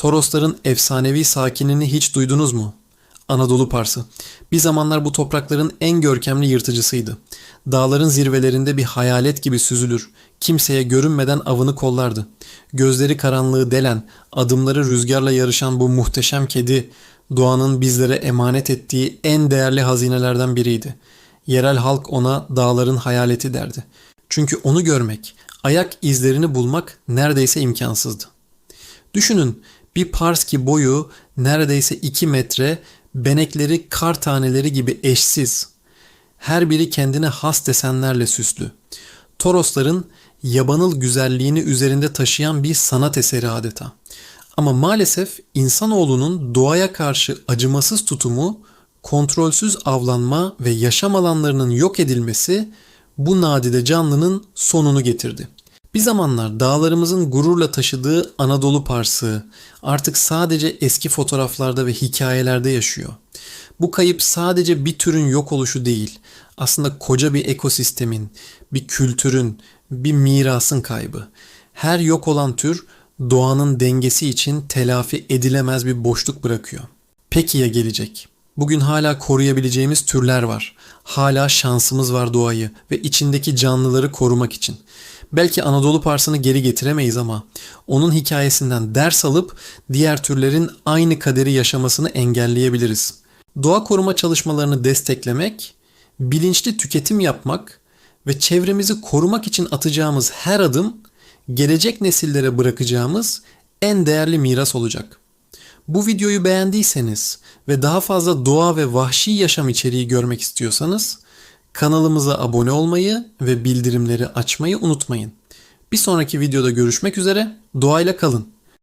Torosların efsanevi sakinini hiç duydunuz mu? Anadolu Parsı. Bir zamanlar bu toprakların en görkemli yırtıcısıydı. Dağların zirvelerinde bir hayalet gibi süzülür. Kimseye görünmeden avını kollardı. Gözleri karanlığı delen, adımları rüzgarla yarışan bu muhteşem kedi, doğanın bizlere emanet ettiği en değerli hazinelerden biriydi. Yerel halk ona dağların hayaleti derdi. Çünkü onu görmek, ayak izlerini bulmak neredeyse imkansızdı. Düşünün bir Parski boyu neredeyse 2 metre, benekleri kar taneleri gibi eşsiz. Her biri kendine has desenlerle süslü. Torosların yabanıl güzelliğini üzerinde taşıyan bir sanat eseri adeta. Ama maalesef insanoğlunun doğaya karşı acımasız tutumu, kontrolsüz avlanma ve yaşam alanlarının yok edilmesi bu nadide canlının sonunu getirdi. Bir zamanlar dağlarımızın gururla taşıdığı Anadolu Parsı artık sadece eski fotoğraflarda ve hikayelerde yaşıyor. Bu kayıp sadece bir türün yok oluşu değil, aslında koca bir ekosistemin, bir kültürün, bir mirasın kaybı. Her yok olan tür doğanın dengesi için telafi edilemez bir boşluk bırakıyor. Peki ya gelecek? Bugün hala koruyabileceğimiz türler var. Hala şansımız var doğayı ve içindeki canlıları korumak için. Belki Anadolu Parsı'nı geri getiremeyiz ama onun hikayesinden ders alıp diğer türlerin aynı kaderi yaşamasını engelleyebiliriz. Doğa koruma çalışmalarını desteklemek, bilinçli tüketim yapmak ve çevremizi korumak için atacağımız her adım gelecek nesillere bırakacağımız en değerli miras olacak. Bu videoyu beğendiyseniz ve daha fazla doğa ve vahşi yaşam içeriği görmek istiyorsanız kanalımıza abone olmayı ve bildirimleri açmayı unutmayın. Bir sonraki videoda görüşmek üzere, doğayla kalın.